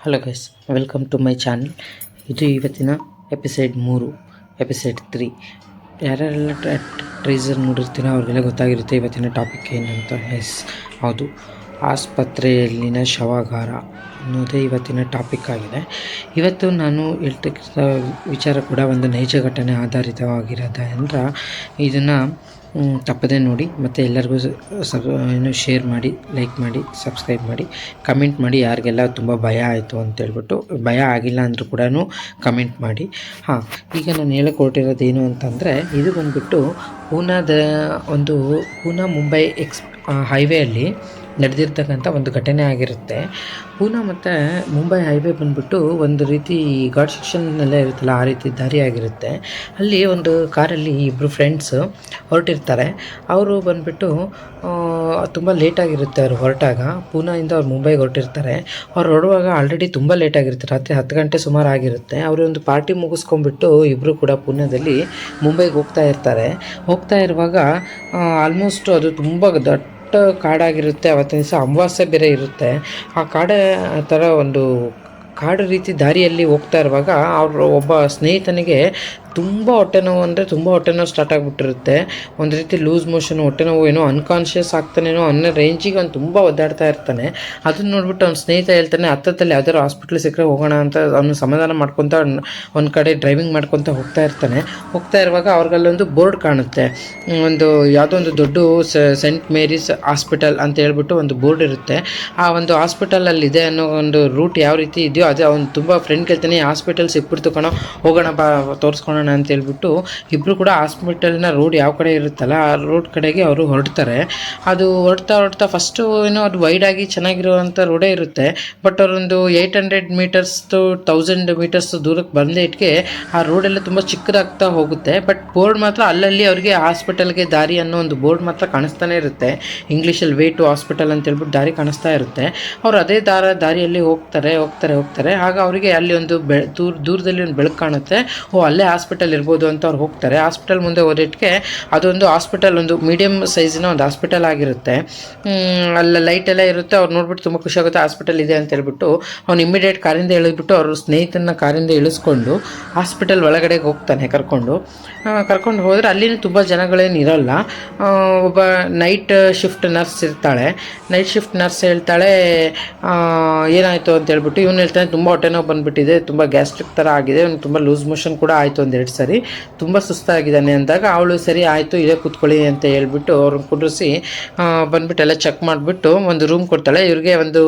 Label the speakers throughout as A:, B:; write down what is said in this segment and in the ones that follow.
A: Hello guys welcome to my channel ಇದು ಇವತ್ತಿನ ಎಪಿಸೈಡ್ ಮೂರು ಎಪಿಸೈಡ್ ತ್ರೀ ಯಾರ್ಯಾರೆಲ್ಲ ಟ್ರೀಸರ್ ನೋಡಿರ್ತೀನೋ ಅವ್ರಿಗೆಲ್ಲ ಗೊತ್ತಾಗಿರುತ್ತೆ ಇವತ್ತಿನ ಟಾಪಿಕ್ ಏನಂತ. ಎಸ್ ಹೌದು. ಆಸ್ಪತ್ರೆಯಲ್ಲಿನ ಶವಾಗಾರ ಅನ್ನೋದೇ ಇವತ್ತಿನ ಟಾಪಿಕ್ ಆಗಿದೆ. ಇವತ್ತು ನಾನು ಹೇಳ್ತಕ್ಕಂಥ ವಿಚಾರ ಕೂಡ ಒಂದು ನೈಜ ಘಟನೆ ಆಧಾರಿತವಾಗಿರೋದ್ರಿಂದ ಇದನ್ನು ತಪ್ಪದೇ ನೋಡಿ. ಮತ್ತು ಎಲ್ಲರಿಗೂ ಸಬ್ ಏನು ಶೇರ್ ಮಾಡಿ ಲೈಕ್ ಮಾಡಿ ಸಬ್ಸ್ಕ್ರೈಬ್ ಮಾಡಿ ಕಮೆಂಟ್ ಮಾಡಿ. ಯಾರಿಗೆಲ್ಲ ತುಂಬ ಭಯ ಆಯಿತು ಅಂತೇಳ್ಬಿಟ್ಟು ಭಯ ಆಗಿಲ್ಲ ಅಂದರೂ ಕೂಡ ಕಮೆಂಟ್ ಮಾಡಿ. ಹಾಂ, ಈಗ ನಾನು ಹೇಳಕ್ಕೆ ಹೊರಟಿರೋದು ಏನು ಅಂತಂದರೆ, ಇದು ಬಂದುಬಿಟ್ಟು ಪೂನಾದ ಒಂದು ಪೂನಾ ಮುಂಬೈ ಎಕ್ಸ್ ಹೈವೇಯಲ್ಲಿ ನಡೆದಿರ್ತಕ್ಕಂಥ ಒಂದು ಘಟನೆ ಆಗಿರುತ್ತೆ. ಪೂನಾ ಮತ್ತು ಮುಂಬೈ ಹೈವೇ ಬಂದ್ಬಿಟ್ಟು ಒಂದು ರೀತಿ ಗಾಡ್ ಸೆಕ್ಷನ್ನೆಲ್ಲ ಇರುತ್ತಲ್ಲ, ಆ ರೀತಿ ದಾರಿ ಆಗಿರುತ್ತೆ. ಅಲ್ಲಿ ಒಂದು ಕಾರಲ್ಲಿ ಇಬ್ಬರು ಫ್ರೆಂಡ್ಸು ಹೊರಟಿರ್ತಾರೆ. ಅವರು ಬಂದುಬಿಟ್ಟು ತುಂಬ ಲೇಟಾಗಿರುತ್ತೆ ಅವರು ಹೊರಟಾಗ. ಪೂನಾದಿಂದ ಅವ್ರು ಮುಂಬೈಗೆ ಹೊರಟಿರ್ತಾರೆ. ಅವ್ರು ಹೊರಡುವಾಗ ಆಲ್ರೆಡಿ ತುಂಬ ಲೇಟಾಗಿರುತ್ತೆ ರಾತ್ರಿ ಹತ್ತು ಗಂಟೆ ಸುಮಾರು ಆಗಿರುತ್ತೆ. ಅವರು ಒಂದು ಪಾರ್ಟಿ ಮುಗಿಸ್ಕೊಂಡ್ಬಿಟ್ಟು ಇಬ್ಬರು ಕೂಡ ಪೂನಾದಲ್ಲಿ ಮುಂಬೈಗೆ ಹೋಗ್ತಾ ಇರ್ತಾರೆ. ಹೋಗ್ತಾ ಇರುವಾಗ ಆಲ್ಮೋಸ್ಟ್ ಅದು ತುಂಬ ದೊಡ್ಡ ಕಾಡಾಗಿರುತ್ತೆ, ಅವತ್ತಿನ ದಿವಸ ಅಮಾವಾಸ್ಯೆ ಬೇರೆ ಇರುತ್ತೆ. ಆ ಕಾಡ ಥರ ಒಂದು ಕಾಡು ರೀತಿ ದಾರಿಯಲ್ಲಿ ಹೋಗ್ತಾ ಇರುವಾಗ ಅವರು ಒಬ್ಬ ಸ್ನೇಹಿತನಿಗೆ ತುಂಬ ಹೊಟ್ಟೆ ನೋವು ಅಂದರೆ ತುಂಬ ಹೊಟ್ಟೆ ನೋವು ಸ್ಟಾರ್ಟ್ ಆಗಿಬಿಟ್ಟಿರುತ್ತೆ. ಒಂದು ರೀತಿ ಲೂಸ್ ಮೋಷನ್ ಹೊಟ್ಟೆ ನೋವು ಏನೋ ಅನ್ಕಾನ್ಷಿಯಸ್ ಆಗ್ತಾನೇನೋ ಅನ್ನೋ ರೇಂಜಿಗೆ ಅವ್ನು ತುಂಬ ಒದ್ದಾಡ್ತಾ ಇರ್ತಾನೆ. ಅದನ್ನ ನೋಡ್ಬಿಟ್ಟು ಅವ್ನ ಸ್ನೇಹಿತ ಹೇಳ್ತಾನೆ, ಹತ್ತತ್ತಲ್ಲಿ ಯಾವ್ದಾದ್ರು ಹಾಸ್ಪಿಟ್ಲ್ ಸಿಕ್ಕರೆ ಹೋಗೋಣ ಅಂತ ಅವನು ಸಮಾಧಾನ ಮಾಡ್ಕೊತ ಒಂದು ಕಡೆ ಡ್ರೈವಿಂಗ್ ಮಾಡ್ಕೊತ ಹೋಗ್ತಾ ಇರ್ತಾನೆ. ಹೋಗ್ತಾ ಇರುವಾಗ ಅವ್ರಿಗಲ್ಲೊಂದು ಬೋರ್ಡ್ ಕಾಣುತ್ತೆ. ಒಂದು ಯಾವುದೋ ಒಂದು ದೊಡ್ಡ ಸೆಂಟ್ ಮೇರಿಸ್ ಹಾಸ್ಪಿಟಲ್ ಅಂತ ಹೇಳ್ಬಿಟ್ಟು ಒಂದು ಬೋರ್ಡ್ ಇರುತ್ತೆ. ಆ ಒಂದು ಹಾಸ್ಪಿಟಲಲ್ಲಿ ಇದೆ ಅನ್ನೋ ಒಂದು ರೂಟ್ ಯಾವ ರೀತಿ ಇದೆಯೋ ಅದೇ ಅವ್ನು ತುಂಬ ಫ್ರೆಂಡ್ ಕೇಳ್ತಾನೆ ಹಾಸ್ಪಿಟಲ್ ಸಿಕ್ಬಿಡ್ತು ಕಣೋ, ಹೋಗೋಣ ಬಾ, ತೋರಿಸ್ಕೊಳೋಣ ಅಂತ ಹೇಳ್ಬಿಟ್ಟು ಇಬ್ಬರು ಕೂಡ ಹಾಸ್ಪಿಟಲ್ನ ರೋಡ್ ಯಾವ ಕಡೆ ಇರುತ್ತಲ್ಲ ಆ ರೋಡ್ ಕಡೆಗೆ ಅವರು ಹೊರಡ್ತಾರೆ. ಅದು ಹೊರಡ್ತಾ ಹೊರಡ್ತಾ ಫಸ್ಟು ಏನೋ ಅದು ವೈಡಾಗಿ ಚೆನ್ನಾಗಿರುವಂಥ ರೋಡೇ ಇರುತ್ತೆ. ಬಟ್ ಅವರೊಂದು ಏಯ್ಟ್ ಹಂಡ್ರೆಡ್ ಮೀಟರ್ಸ್ದು ತೌಸಂಡ್ ಮೀಟರ್ಸ್ ದೂರಕ್ಕೆ ಬಂದೇ ಇಟ್ಗೆ ಆ ರೋಡೆಲ್ಲ ತುಂಬ ಚಿಕ್ಕದಾಗ್ತಾ ಹೋಗುತ್ತೆ. ಬಟ್ ಬೋರ್ಡ್ ಮಾತ್ರ ಅಲ್ಲಲ್ಲಿ ಅವರಿಗೆ ಹಾಸ್ಪಿಟಲ್ಗೆ ದಾರಿ ಅನ್ನೋ ಒಂದು ಬೋರ್ಡ್ ಮಾತ್ರ ಕಾಣಿಸ್ತಾನೆ ಇರುತ್ತೆ. ಇಂಗ್ಲೀಷಲ್ಲಿ ವೇ ಟು ಹಾಸ್ಪಿಟಲ್ ಅಂತ ಹೇಳ್ಬಿಟ್ಟು ದಾರಿ ಕಾಣಿಸ್ತಾ ಇರುತ್ತೆ. ಅವ್ರು ಅದೇ ದಾರ ದಾರಿಯಲ್ಲಿ ಹೋಗ್ತಾರೆ ಹೋಗ್ತಾರೆ ಹೋಗ್ತಾರೆ. ಆಗ ಅವರಿಗೆ ಅಲ್ಲಿ ಒಂದು ಬೆ ದೂರ ದೂರದಲ್ಲಿ ಒಂದು ಬೆಳಕು ಕಾಣುತ್ತೆ. ಓ, ಅಲ್ಲೇ ಹಾಸ್ಪಿಟಲ್ ಇರ್ಬೋದು ಅಂತ ಅವ್ರು ಹೋಗ್ತಾರೆ. ಹಾಸ್ಪಿಟಲ್ ಮುಂದೆ ಹೋದಿಟ್ಟಿಗೆ ಅದೊಂದು ಹಾಸ್ಪಿಟಲ್ ಒಂದು ಮೀಡಿಯಮ್ ಸೈಜಿನ ಒಂದು ಹಾಸ್ಪಿಟಲ್ ಆಗಿರುತ್ತೆ. ಅಲ್ಲಿ ಲೈಟ್ ಎಲ್ಲ ಇರುತ್ತೆ. ಅವ್ರು ನೋಡ್ಬಿಟ್ಟು ತುಂಬ ಖುಷಿ ಆಗುತ್ತೆ ಹಾಸ್ಪಿಟಲ್ ಇದೆ ಅಂತ ಹೇಳ್ಬಿಟ್ಟು ಅವ್ನು ಇಮಿಡಿಯೇಟ್ ಕಾರಿಂದ ಇಳಿದ್ಬಿಟ್ಟು ಅವ್ರ ಸ್ನೇಹಿತನ ಕಾರಿಂದ ಇಳಿಸ್ಕೊಂಡು ಹಾಸ್ಪಿಟಲ್ ಒಳಗಡೆಗೆ ಹೋಗ್ತಾನೆ ಕರ್ಕೊಂಡು. ಕರ್ಕೊಂಡು ಹೋದರೆ ಅಲ್ಲಿನೂ ತುಂಬ ಜನಗಳೇನು ಇರೋಲ್ಲ. ಒಬ್ಬ ನೈಟ್ ಶಿಫ್ಟ್ ನರ್ಸ್ ಇರ್ತಾಳೆ. ನೈಟ್ ಶಿಫ್ಟ್ ನರ್ಸ್ ಹೇಳ್ತಾಳೆ ಏನಾಯಿತು? ಅಂತ ಹೇಳ್ಬಿಟ್ಟು, ಇವನು ಹೇಳ್ತಾನೆ, ತುಂಬ ಹೊಟ್ಟೆ ನೋವು ಬಂದುಬಿಟ್ಟಿದೆ, ತುಂಬ ಗ್ಯಾಸ್ಟ್ರಿಕ್ ಥರ ಆಗಿದೆ ಅವ್ನು ತುಂಬ ಲೂಸ್ ಮೋಷನ್ ಕೂಡ ಆಯಿತು ಒಂದೆರಡು ಸರಿ, ತುಂಬ ಸುಸ್ತಾಗಿದ್ದಾನೆ ಅಂದಾಗ ಅವಳು ಸರಿ ಆಯಿತು ಇದೇ ಕೂತ್ಕೊಳ್ಳಿ ಅಂತ ಹೇಳ್ಬಿಟ್ಟು ಅವ್ರನ್ನ ಕುಂಡ್ರಿಸಿ ಬಂದ್ಬಿಟ್ಟು ಎಲ್ಲ ಚೆಕ್ ಮಾಡಿಬಿಟ್ಟು ಒಂದು ರೂಮ್ ಕೊಡ್ತಾಳೆ. ಇವ್ರಿಗೆ ಒಂದು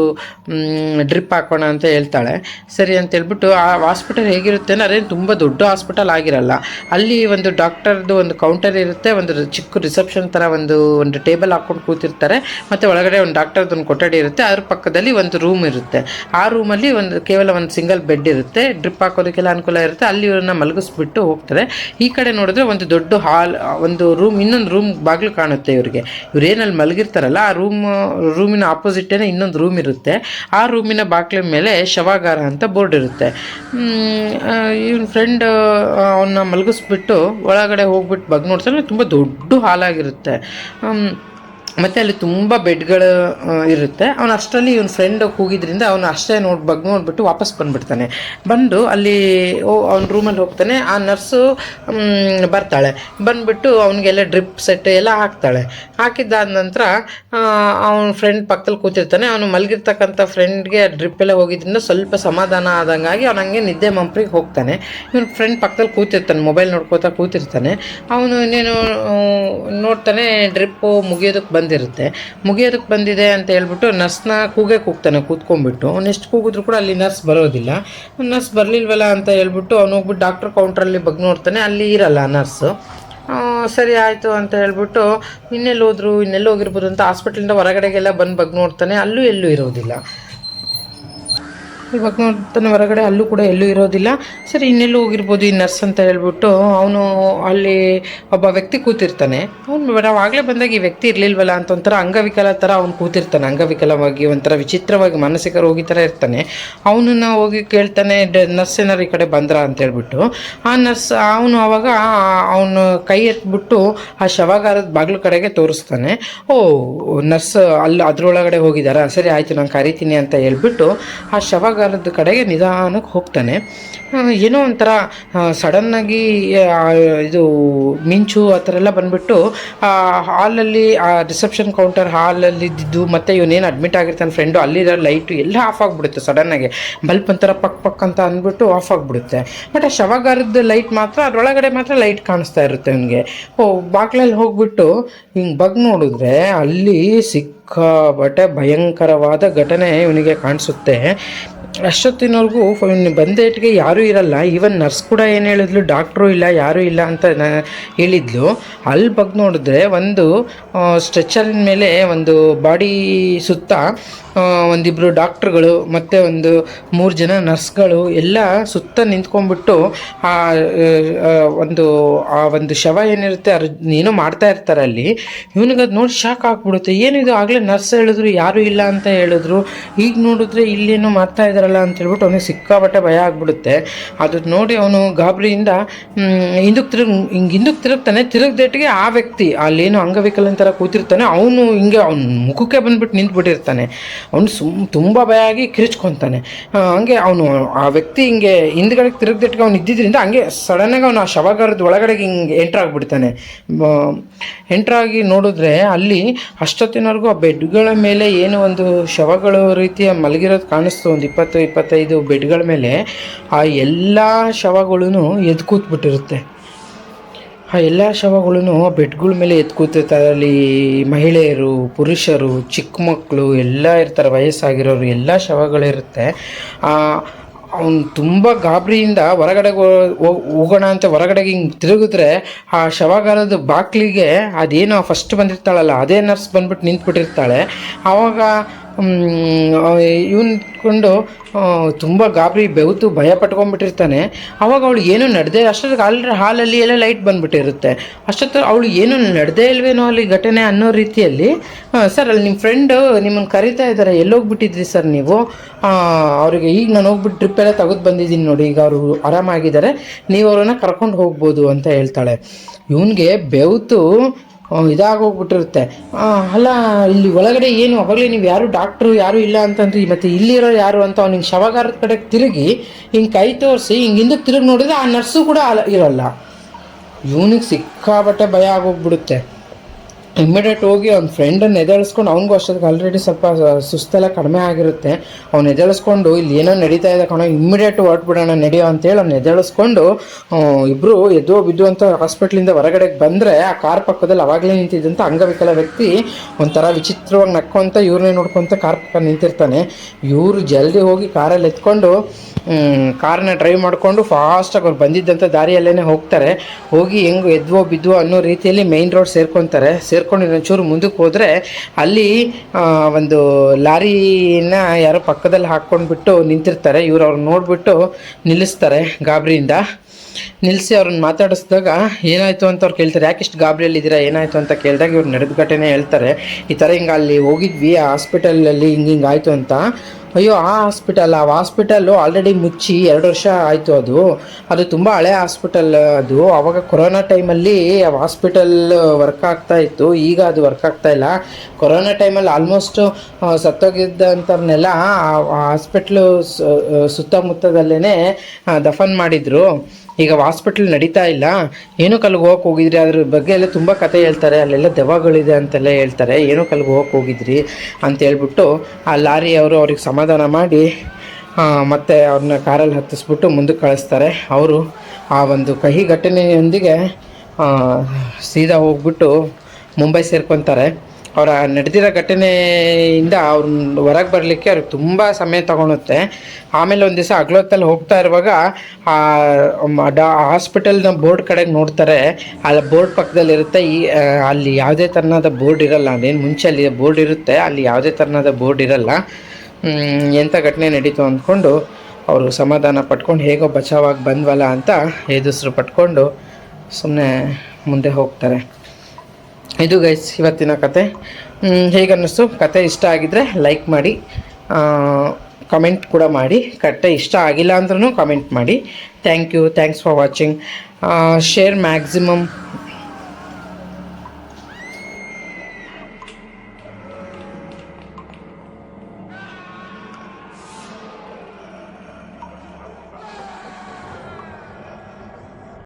A: ಡ್ರಿಪ್ ಹಾಕೋಣ ಅಂತ ಹೇಳ್ತಾಳೆ. ಸರಿ ಅಂತ ಹೇಳ್ಬಿಟ್ಟು ಆ ಹಾಸ್ಪಿಟಲ್ ಹೇಗಿರುತ್ತೆ ಅಂದರೆ ತುಂಬ ದೊಡ್ಡ ಹಾಸ್ಪಿಟಲ್ ಆಗಿರಲ್ಲ. ಅಲ್ಲಿ ಒಂದು ಡಾಕ್ಟರ್ದು ಒಂದು ಕೌಂಟರ್ ಇರುತ್ತೆ, ಒಂದು ಚಿಕ್ಕ ರಿಸೆಪ್ಷನ್ ಥರ ಒಂದು ಒಂದು ಟೇಬಲ್ ಹಾಕ್ಕೊಂಡು ಕೂತಿರ್ತಾರೆ. ಮತ್ತು ಒಳಗಡೆ ಒಂದು ಡಾಕ್ಟರ್ದು ಒಂದು ಕೊಠಡಿ ಇರುತ್ತೆ, ಅದ್ರ ಪಕ್ಕದಲ್ಲಿ ಒಂದು ರೂಮ್ ಇರುತ್ತೆ. ಆ ರೂಮಲ್ಲಿ ಒಂದು ಕೇವಲ ಒಂದು ಸಿಂಗಲ್ ಬೆಡ್ ಇರುತ್ತೆ. ಡ್ರಿಪ್ ಹಾಕೋದಕ್ಕೆಲ್ಲ ಅನುಕೂಲ ಇರುತ್ತೆ. ಅಲ್ಲಿ ಇವ್ರನ್ನ ಮಲಗಿಸ್ಬಿಟ್ಟು ಹೋಗ್ತಾರೆ ಈ ಕಡೆ ನೋಡಿದ್ರೆ ಒಂದು ದೊಡ್ಡ ಹಾಲ್ ಒಂದು ರೂಮ್ ಇನ್ನೊಂದು ರೂಮ್ ಬಾಗಿಲು ಕಾಣುತ್ತೆ ಇವರಿಗೆ. ಇವ್ರು ಏನಲ್ಲಿ ಮಲಗಿರ್ತಾರಲ್ಲ ಆ ರೂಮ್ ರೂಮಿನ ಆಪೋಸಿಟೇನೆ ಇನ್ನೊಂದು ರೂಮ್ ಇರುತ್ತೆ. ಆ ರೂಮಿನ ಬಾಗಿಲ ಮೇಲೆ ಶವಾಗಾರ ಅಂತ ಬೋರ್ಡ್ ಇರುತ್ತೆ. ಇವನ ಫ್ರೆಂಡ್ ಅವನ್ನ ಮಲಗಿಸ್ಬಿಟ್ಟು ಒಳಗಡೆ ಹೋಗ್ಬಿಟ್ಟು ಬಗ್ ನೋಡ್ತಾರೆ ತುಂಬ ದೊಡ್ಡ ಹಾಲಾಗಿರುತ್ತೆ. ಹ್ಮ್, ಮತ್ತು ಅಲ್ಲಿ ತುಂಬ ಬೆಡ್ಗಳು ಇರುತ್ತೆ. ಅವನು ಅಷ್ಟರಲ್ಲಿ ಇವನ್ ಫ್ರೆಂಡ್ ಹೋಗಿದ್ರಿಂದ ಅವನು ಅಷ್ಟೇ ನೋಡಿ, ಬಗ್ ನೋಡ್ಬಿಟ್ಟು ವಾಪಸ್ ಬಂದ್ಬಿಡ್ತಾನೆ. ಬಂದು ಅಲ್ಲಿ ಅವ್ನ ರೂಮಲ್ಲಿ ಹೋಗ್ತಾನೆ. ಆ ನರ್ಸು ಬರ್ತಾಳೆ. ಬಂದ್ಬಿಟ್ಟು ಅವನಿಗೆಲ್ಲ ಡ್ರಿಪ್ ಸೆಟ್ ಎಲ್ಲ ಹಾಕ್ತಾಳೆ. ಹಾಕಿದ್ದಾದ ನಂತರ ಅವನ ಫ್ರೆಂಡ್ ಪಕ್ಕದಲ್ಲಿ ಕೂತಿರ್ತಾನೆ. ಅವನು ಮಲಗಿರ್ತಕ್ಕಂಥ ಫ್ರೆಂಡ್ಗೆ ಡ್ರಿಪ್ ಎಲ್ಲ ಹೋಗಿದ್ರಿಂದ ಸ್ವಲ್ಪ ಸಮಾಧಾನ ಆದಂಗಾಗಿ ಅವನು ಹಂಗೆ ನಿದ್ದೆ ಮಂಪ್ರಿಗೆ ಹೋಗ್ತಾನೆ. ಇವನ್ ಫ್ರೆಂಡ್ ಪಕ್ಕದಲ್ಲಿ ಕೂತಿರ್ತಾನೆ ಮೊಬೈಲ್ ನೋಡ್ಕೋತಾ ಕೂತಿರ್ತಾನೆ. ಅವನು ಇನ್ನೇನು ನೋಡ್ತಾನೆ, ಡ್ರಿಪ್ಪು ಮುಗಿಯೋದಕ್ಕೆ ಬಂದಿರುತ್ತೆ. ಮುಗಿಯೋದಕ್ಕೆ ಬಂದಿದೆ ಅಂತ ಹೇಳ್ಬಿಟ್ಟು ನರ್ಸ್ನ ಕೂಗೆ ಕೂಗ್ತಾನೆ, ಕೂತ್ಕೊಂಡ್ಬಿಟ್ಟು. ಅವ್ನು ಎಷ್ಟು ಕೂಗಿದ್ರು ಕೂಡ ಅಲ್ಲಿ ನರ್ಸ್ ಬರೋದಿಲ್ಲ. ನರ್ಸ್ ಬರಲಿಲ್ವಲ್ಲ ಅಂತ ಹೇಳ್ಬಿಟ್ಟು ಅವ್ನು ಹೋಗ್ಬಿಟ್ಟು ಡಾಕ್ಟರ್ ಕೌಂಟ್ರಲ್ಲಿ ಬಗ್ಗೆ ನೋಡ್ತಾನೆ, ಅಲ್ಲಿ ಇರಲ್ಲ ನರ್ಸು. ಸರಿ ಆಯಿತು ಅಂತ ಹೇಳ್ಬಿಟ್ಟು ಇನ್ನೆಲ್ಲಿ ಹೋದ್ರು ಅಂತ ಹಾಸ್ಪಿಟ್ಲಿಂದ ಹೊರಗಡೆಗೆಲ್ಲ ಬಂದು ಬಗ್ಗೆ ನೋಡ್ತಾನೆ, ಅಲ್ಲೂ ಎಲ್ಲೂ ಇರೋದಿಲ್ಲ. ಇವಾಗ ನೋಡ್ತಾನೆ ಹೊರಗಡೆ ಅಲ್ಲೂ ಕೂಡ ಎಲ್ಲೂ ಇರೋದಿಲ್ಲ. ಸರಿ, ಇನ್ನೆಲ್ಲೂ ಹೋಗಿರ್ಬೋದು ಈ ನರ್ಸ್ ಅಂತ ಹೇಳ್ಬಿಟ್ಟು ಅವನು ಅಲ್ಲಿ ಒಬ್ಬ ವ್ಯಕ್ತಿ ಕೂತಿರ್ತಾನೆ. ಅವ್ನು ನಾವಾಗಲೇ ಬಂದಾಗ ಈ ವ್ಯಕ್ತಿ ಇರಲಿಲ್ವಲ್ಲ ಅಂತ ಒಂಥರ ಅಂಗವಿಕಲ ಥರ ಅವ್ನು ಕೂತಿರ್ತಾನೆ. ಅಂಗವಿಕಲವಾಗಿ ಒಂಥರ ವಿಚಿತ್ರವಾಗಿ ಮಾನಸಿಕ ರೋಗಿ ಥರ ಇರ್ತಾನೆ. ಅವನನ್ನ ಹೋಗಿ ಕೇಳ್ತಾನೆ ನರ್ಸ್ ಏನಾರು ಈ ಕಡೆ ಬಂದ್ರಾ? ಅಂತ ಹೇಳ್ಬಿಟ್ಟು. ಆ ನರ್ಸ್, ಅವನು ಅವಾಗ ಅವನು ಕೈ ಎತ್ಬಿಟ್ಟು ಆ ಶವಾಗಾರದ ಬಾಗಿಲು ಕಡೆಗೆ ತೋರಿಸ್ತಾನೆ. ಓ, ನರ್ಸ್ ಅಲ್ಲಿ ಅದರೊಳಗಡೆ ಹೋಗಿದ್ದಾರಾ? ಸರಿ, ಆಯಿತು, ನಾನು ಕರಿತೀನಿ ಅಂತ ಹೇಳ್ಬಿಟ್ಟು ಆ ಶವ ಶವಾಗಾರದ ಕಡೆಗೆ ನಿಧಾನಕ್ಕೆ ಹೋಗ್ತಾನೆ. ಏನೋ ಒಂಥರ ಸಡನ್ನಾಗಿ ಇದು ಮಿಂಚು ಆ ಥರ ಎಲ್ಲ ಬಂದುಬಿಟ್ಟು ಹಾಲಲ್ಲಿ, ಆ ರಿಸೆಪ್ಷನ್ ಕೌಂಟರ್ ಹಾಲಲ್ಲಿ ಇದ್ದಿದ್ದು, ಮತ್ತು ಇವನೇನು ಅಡ್ಮಿಟ್ ಆಗಿರ್ತಾನೆ ಫ್ರೆಂಡು ಅಲ್ಲಿರೋ ಲೈಟು ಎಲ್ಲ ಆಫ್ ಆಗಿಬಿಡುತ್ತೆ ಸಡನ್ನಾಗಿ ಬಲ್ಪ್ ಒಂಥರ ಪಕ್ ಪಕ್ ಅಂತ ಅಂದ್ಬಿಟ್ಟು ಆಫ್ ಆಗಿಬಿಡುತ್ತೆ. ಬಟ್ ಆ ಶವಗಾರದ ಲೈಟ್ ಮಾತ್ರ, ಅದರೊಳಗಡೆ ಮಾತ್ರ ಲೈಟ್ ಕಾಣಿಸ್ತಾ ಇರುತ್ತೆ ಅವನಿಗೆ ಓ, ಬಾಗ್ಲಲ್ಲಿ ಹೋಗ್ಬಿಟ್ಟು, ಹಿಂಗೆ ಬಗ್ ನೋಡಿದ್ರೆ ಅಲ್ಲಿ ಸಿಕ್ಕಾಬಟ್ಟೆ ಭಯಂಕರವಾದ ಘಟನೆ ಇವನಿಗೆ ಕಾಣಿಸುತ್ತೆ. ಅಷ್ಟೊತ್ತಿನವರೆಗೂ ಬಂದೇಟಿಗೆ ಯಾರೂ ಇರಲ್ಲ. ಈವನ್ ನರ್ಸ್ ಕೂಡ ಏನು ಹೇಳಿದ್ಲು, ಡಾಕ್ಟ್ರು ಇಲ್ಲ, ಯಾರೂ ಇಲ್ಲ ಅಂತ ಹೇಳಿದ್ಲು. ಅಲ್ಲಿ ಬಗ್ಗೆ ನೋಡಿದ್ರೆ ಒಂದು ಸ್ಟ್ರೆಚರಿನ ಮೇಲೆ ಒಂದು ಬಾಡಿ ಸುತ್ತ ಒಂದಿಬ್ಬರು ಡಾಕ್ಟ್ರುಗಳು ಮತ್ತು ಒಂದು ಮೂರು ಜನ ನರ್ಸ್ಗಳು ಎಲ್ಲ ಸುತ್ತ ನಿಂತ್ಕೊಂಡ್ಬಿಟ್ಟು ಆ ಒಂದು ಆ ಒಂದು ಶವ ಏನಿರುತ್ತೆ ಅದ್ರ ಏನೋ ಮಾಡ್ತಾ ಇರ್ತಾರೆ ಅಲ್ಲಿ. ಇವನಿಗೆ ಅದು ನೋಡಿ ಶಾಕ್ ಆಗ್ಬಿಡುತ್ತೆ. ಏನಿದು ಆಗಲೇ ನರ್ಸ್ ಹೇಳಿದ್ರು, ಯಾರೂ ಇಲ್ಲ ಅಂತ ಹೇಳಿದ್ರು. ಈಗ ನೋಡಿದ್ರೆ ಇಲ್ಲೇನೋ ಮಾಡ್ತಾ ಇದ್ದಾರಲ್ಲ ಅಂತ ಹೇಳ್ಬಿಟ್ಟು ಅವನಿಗೆ ಸಿಕ್ಕಾಬಟ್ಟೆ ಭಯ ಆಗ್ಬಿಡುತ್ತೆ. ಅದು ನೋಡಿ ಅವನು ಗಾಬರಿಯಿಂದ ಹಿಂದಕ್ಕೆ ತಿರುಗಿ, ಹಿಂಗೆ ಹಿಂದಕ್ಕೆ ತಿರುಗ್ತಾನೆ ತಿರುಗ್ದೇಟಿಗೆ ಆ ವ್ಯಕ್ತಿ ಅಲ್ಲೇನು ಅಂಗವಿಕಲನ ಥರ ಕೂತಿರ್ತಾನೆ, ಅವನು ಹಿಂಗೆ ಅವ್ನ ಮುಖಕ್ಕೆ ಬಂದ್ಬಿಟ್ಟು ನಿಂತ್ಬಿಟ್ಟಿರ್ತಾನೆ. ಅವನು ಸುಮ್, ತುಂಬ ಭಯ ಆಗಿ ಕಿರಿಚ್ಕೊತಾನೆ. ಹಂಗೆ ಅವನು ಆ ವ್ಯಕ್ತಿ ಹಿಂಗೆ ಹಿಂದ್ಗಡೆ ತಿರುಗ್ದಿಟ್ಟಿಗೆ ಅವ್ನು ಇದ್ದಿದ್ದರಿಂದ ಹಂಗೆ ಸಡನ್ನಾಗಿ ಅವನು ಆ ಶವಗಾರದ ಒಳಗಡೆಗೆ ಹಿಂಗೆ ಎಂಟ್ರ್ ಆಗಿಬಿಡ್ತಾನೆ. ಎಂಟ್ರಾಗಿ ನೋಡಿದ್ರೆ ಅಲ್ಲಿ ಅಷ್ಟೊತ್ತಿನವರೆಗೂ ಆ ಬೆಡ್ಗಳ ಮೇಲೆ ಏನು ಒಂದು ಶವಗಳು ರೀತಿಯ ಮಲಗಿರೋದು ಕಾಣಿಸ್ತು, ಒಂದು ಇಪ್ಪತ್ತು ಇಪ್ಪತ್ತೈದು ಬೆಡ್ಗಳ ಮೇಲೆ ಆ ಎಲ್ಲ ಶವಗಳೂ ಎದ್ದು ಕೂತ್ಬಿಟ್ಟಿರುತ್ತೆ. ಆ ಎಲ್ಲ ಶವಗಳೂ ಬೆಡ್ಗಳ ಮೇಲೆ ಎದ್ದು ಕೂತಿರ್ತಾರೆ ಅದರಲ್ಲಿ ಮಹಿಳೆಯರು, ಪುರುಷರು, ಚಿಕ್ಕ ಮಕ್ಕಳು ಎಲ್ಲ ಇರ್ತಾರೆ. ವಯಸ್ಸಾಗಿರೋರು ಎಲ್ಲ ಶವಗಳಿರುತ್ತೆ. ಅವನು ತುಂಬ ಗಾಬರಿಯಿಂದ ಹೊರಗಡೆ ಹೋಗೋಣ ಅಂತ ಹೊರಗಡೆಗೆ ಹಿಂಗೆ ತಿರುಗಿದ್ರೆ ಆ ಶವಗಾರದ ಬಾಕ್ಲಿಗೆ ಅದೇನೋ ಫಸ್ಟ್ ಬಂದಿರ್ತಾಳಲ್ಲ, ಅದೇ ನರ್ಸ್ ಬಂದ್ಬಿಟ್ಟು ನಿಂತ್ಬಿಟ್ಟಿರ್ತಾಳೆ. ಆವಾಗ ಇವನ್ ಕೊಂಡು ತುಂಬ ಗಾಬರಿ, ಬೆವತು, ಭಯ ಪಟ್ಕೊಂಡ್ಬಿಟ್ಟಿರ್ತಾನೆ. ಅವಾಗ ಅವಳು ಏನೂ ನಡೆದೇ, ಅಷ್ಟೊತ್ತಿಗೆ ಅಲ್ಲಿ ಹಾಲಲ್ಲಿ ಎಲ್ಲ ಲೈಟ್ ಬಂದ್ಬಿಟ್ಟಿರುತ್ತೆ. ಅಷ್ಟೊತ್ತು ಅವಳು ಏನೂ ನಡೆದೇ ಇಲ್ವೇನೋ ಅಲ್ಲಿ ಘಟನೆ ಅನ್ನೋ ರೀತಿಯಲ್ಲಿ ಸರ್, ಅಲ್ಲಿ ನಿಮ್ಮ ಫ್ರೆಂಡು ನಿಮ್ಮನ್ನು ಕರಿತಾ ಇದ್ದಾರೆ ಎಲ್ಲೋಗ್ಬಿಟ್ಟಿದ್ರಿ ಸರ್ ನೀವು? ಅವರಿಗೆ ಈಗ ನಾನು ಹೋಗ್ಬಿಟ್ಟು ಟ್ರಿಪ್ ಎಲ್ಲ ತೆಗೆದು ಬಂದಿದ್ದೀನಿ ನೋಡಿ, ಈಗ ಅವರು ಆರಾಮಾಗಿದ್ದಾರೆ, ನೀವು ಅವ್ರನ್ನ ಕರ್ಕೊಂಡು ಹೋಗ್ಬೋದು ಅಂತ ಹೇಳ್ತಾಳೆ. ಇವನಿಗೆ ಬೆವ್ತು ಇದಾಗೋಗ್ಬಿಟ್ಟಿರುತ್ತೆ. ಅಲ್ಲ, ಇಲ್ಲಿ ಒಳಗಡೆ ಏನು, ಅವಾಗಲೇ ನೀವು ಯಾರು ಡಾಕ್ಟ್ರು ಯಾರು ಇಲ್ಲ ಅಂತಂದ್ರೆ ಮತ್ತೆ ಇಲ್ಲಿರೋ ಯಾರು ಅಂತ ಅವ್ನಿಗೆ ಶವಗಾರದ ಕಡೆ ತಿರುಗಿ, ಹಿಂಗೆ ಕೈ ತೋರಿಸಿ, ಹಿಂಗೆ ಹಿಂದಕ್ಕೆ ತಿರುಗಿ ನೋಡಿದ್ರೆ ಆ ನರ್ಸು ಕೂಡ ಅಲ್ಲ, ಇರೋಲ್ಲ. ಇವನಿಗೆ ಸಿಕ್ಕಾಬಟ್ಟೆ ಭಯ ಆಗೋಗ್ಬಿಡುತ್ತೆ. ಇಮ್ಮಿಡಿಯೇಟ್ ಹೋಗಿ ಅವ್ನ ಫ್ರೆಂಡನ್ನು ಎದಳಿಸ್ಕೊಂಡು ಅವನಿಗೂ ಅಷ್ಟೊತ್ತಿಗೆ ಆಲ್ರೆಡಿ ಸ್ವಲ್ಪ ಸುಸ್ತೆಲ್ಲ ಕಡಿಮೆ ಆಗಿರುತ್ತೆ. ಅವ್ನು ಎದಳಿಸ್ಕೊಂಡು ಇಲ್ಲಿ ಏನೋ ನಡೀತಾ ಇದೆ ಕಣೋ ಇಮ್ಮಿಡಿಯೇಟ್ ಹೊರಟ್ಬಿಡೋಣ ನಡೆಯೋ ಅಂತೇಳಿ ಅವ್ನು ಎದಳಿಸ್ಕೊಂಡು ಇಬ್ಬರು ಎದ್ದು ಬಿದ್ದು ಅಂತ ಹಾಸ್ಪಿಟ್ಲಿಂದ ಹೊರಗಡೆಗೆ ಬಂದರೆ ಆ ಕಾರ್ ಪಕ್ಕದಲ್ಲಿ ಅವಾಗಲೇ ನಿಂತಿದ್ದಂಥ ಅಂಗವಿಕಲ ವ್ಯಕ್ತಿ ಒಂಥರ ವಿಚಿತ್ರವಾಗಿ ನಕ್ಕೊಂತ ಇವ್ರನ್ನೇ ನೋಡ್ಕೊಂತ ಕಾರ್ ಪಕ್ಕ ನಿಂತಿರ್ತಾನೆ. ಇವರು ಜಲ್ದಿ ಹೋಗಿ ಕಾರಲ್ಲಿ ಎತ್ಕೊಂಡು ಕಾರನ್ನ ಡ್ರೈವ್ ಮಾಡಿಕೊಂಡು ಫಾಸ್ಟಾಗಿ ಅವ್ರು ಬಂದಿದ್ದಂಥ ದಾರಿಯಲ್ಲೇ ಹೋಗ್ತಾರೆ. ಹೋಗಿ ಹೆಂಗೆ ಎದ್ವೋ ಬಿದ್ವೋ ಅನ್ನೋ ರೀತಿಯಲ್ಲಿ ಮೈನ್ ರೋಡ್ ಸೇರ್ಕೊತಾರೆ. ಸೇರ್ಕೊಂಡು ಇನ್ನೊಂಚೂರು ಮುಂದಕ್ಕೆ ಹೋದರೆ ಅಲ್ಲಿ ಒಂದು ಲಾರಿನ ಯಾರೋ ಪಕ್ಕದಲ್ಲಿ ಹಾಕ್ಕೊಂಡ್ಬಿಟ್ಟು ನಿಂತಿರ್ತಾರೆ. ಇವ್ರು ಅವ್ರು ನೋಡಿಬಿಟ್ಟು ನಿಲ್ಲಿಸ್ತಾರೆ ಗಾಬರಿಯಿಂದ. ನಿಲ್ಲಿಸಿ ಅವ್ರನ್ನ ಮಾತಾಡಿಸಿದಾಗ ಏನಾಯಿತು ಅಂತ ಅವ್ರು ಕೇಳ್ತಾರೆ. ಯಾಕೆ ಇಷ್ಟು ಗಾಬರಿಯಲ್ಲಿದ್ದೀರಾ? ಏನಾಯಿತು ಅಂತ ಕೇಳಿದಾಗ ಇವ್ರು ನಡೆದ ಘಟನೆ ಹೇಳ್ತಾರೆ. ಈ ಥರ ಹಿಂಗೆ ಅಲ್ಲಿ ಹೋಗಿದ್ವಿ, ಆ ಹಾಸ್ಪಿಟಲಲ್ಲಿ ಹಿಂಗೆ ಹಿಂಗೆ ಆಯಿತು ಅಂತ. ಅಯ್ಯೋ, ಆ ಹಾಸ್ಪಿಟಲ್, ಆ ಹಾಸ್ಪಿಟಲ್ಲು ಆಲ್ರೆಡಿ ಮುಚ್ಚಿ ಎರಡು ವರ್ಷ ಆಯಿತು ಅದು. ಅದು ತುಂಬ ಹಳೆ ಹಾಸ್ಪಿಟಲ್ ಅದು. ಅವಾಗ ಕೊರೋನಾ ಟೈಮಲ್ಲಿ ಹಾಸ್ಪಿಟಲ್ ವರ್ಕ್ ಆಗ್ತಾ ಇತ್ತು. ಈಗ ಅದು ವರ್ಕ್ ಆಗ್ತಾ ಇಲ್ಲ. ಕೊರೋನಾ ಟೈಮಲ್ಲಿ ಆಲ್ಮೋಸ್ಟ್ ಸತ್ತೋಗಿದ್ದಂಥವ್ರನ್ನೆಲ್ಲ ಆ ಹಾಸ್ಪಿಟ್ಲು ಸುತ್ತಮುತ್ತದಲ್ಲೇ ದಫನ್ ಮಾಡಿದರು. ಈಗ ಹಾಸ್ಪಿಟ್ಲ್ ನಡೀತಾ ಇಲ್ಲ. ಏನಕ್ಕೆ ಅಲ್ಲಿಗೆ ಹೋಗಕ್ಕೆ ಹೋಗಿದ್ರಿ? ಅದ್ರ ಬಗ್ಗೆ ಎಲ್ಲ ತುಂಬ ಕತೆ ಹೇಳ್ತಾರೆ. ಅಲ್ಲೆಲ್ಲ ದೆವ್ವಗಳಿದೆ ಅಂತೆಲ್ಲ ಹೇಳ್ತಾರೆ. ಏನಕ್ಕೆ ಅಲ್ಲಿಗೆ ಹೋಗಕ್ಕೆ ಹೋಗಿದ್ರಿ ಅಂತ ಹೇಳ್ಬಿಟ್ಟು ಆ ಲಾರಿ ಅವರು ಅವ್ರಿಗೆ ಸಮಾಧಾನ ಮಾಡಿ ಮತ್ತೆ ಅವ್ರನ್ನ ಕಾರಲ್ಲಿ ಹತ್ತಿಸ್ಬಿಟ್ಟು ಮುಂದಕ್ಕೆ ಕಳಿಸ್ತಾರೆ. ಅವರು ಆ ಒಂದು ಕಹಿ ಘಟನೆಯೊಂದಿಗೆ ಸೀದಾ ಹೋಗ್ಬಿಟ್ಟು ಮುಂಬೈ ಸೇರ್ಕೊತಾರೆ. ಅವರ ನಡೆದಿರೋ ಘಟನೆಯಿಂದ ಅವ್ರನ್ನ ಹೊರಗೆ ಬರಲಿಕ್ಕೆ ಅವ್ರಿಗೆ ತುಂಬ ಸಮಯ ತಗೊಳುತ್ತೆ. ಆಮೇಲೆ ಒಂದು ದಿವಸ ಹಗ್ಲೊತ್ತಲ್ಲಿ ಹೋಗ್ತಾ ಇರುವಾಗ ಆ ಡಾ ಹಾಸ್ಪಿಟಲ್ನ ಬೋರ್ಡ್ ಕಡೆಗೆ ನೋಡ್ತಾರೆ. ಅಲ್ಲಿ ಬೋರ್ಡ್ ಪಕ್ಕದಲ್ಲಿರುತ್ತೆ ಈ ಆ, ಅಲ್ಲಿ ಯಾವುದೇ ಥರನಾದ ಬೋರ್ಡ್ ಇರಲ್ಲ. ಅದೇನು ಮುಂಚೆ ಅಲ್ಲಿ ಬೋರ್ಡ್ ಇರುತ್ತೆ ಅಲ್ಲಿ ಯಾವುದೇ ಥರನಾದ ಬೋರ್ಡ್ ಇರಲ್ಲ. ಎಂಥ ಘಟನೆ ನಡೀತು ಅಂದ್ಕೊಂಡು ಅವರು ಸಮಾಧಾನ ಪಟ್ಕೊಂಡು ಹೇಗೋ ಬಚಾವಾಗಿ ಬಂದ್ವಲ್ಲ ಅಂತ ಹೆದರ್ಸ್ರು ಪಟ್ಕೊಂಡು ಸುಮ್ಮನೆ ಮುಂದೆ ಹೋಗ್ತಾರೆ. ಇದು ಗೈಸ್ ಇವತ್ತಿನ ಕತೆ. ಹೇಗೆ ಅನ್ನಿಸ್ತು ಕತೆ ಇಷ್ಟ ಆಗಿದ್ದರೆ ಲೈಕ್ ಮಾಡಿ ಕಮೆಂಟ್ ಕೂಡ ಮಾಡಿ. ಕತೆ ಇಷ್ಟ ಆಗಿಲ್ಲ ಅಂದ್ರೂ ಕಮೆಂಟ್ ಮಾಡಿ. Thank you thanks for watching share maximum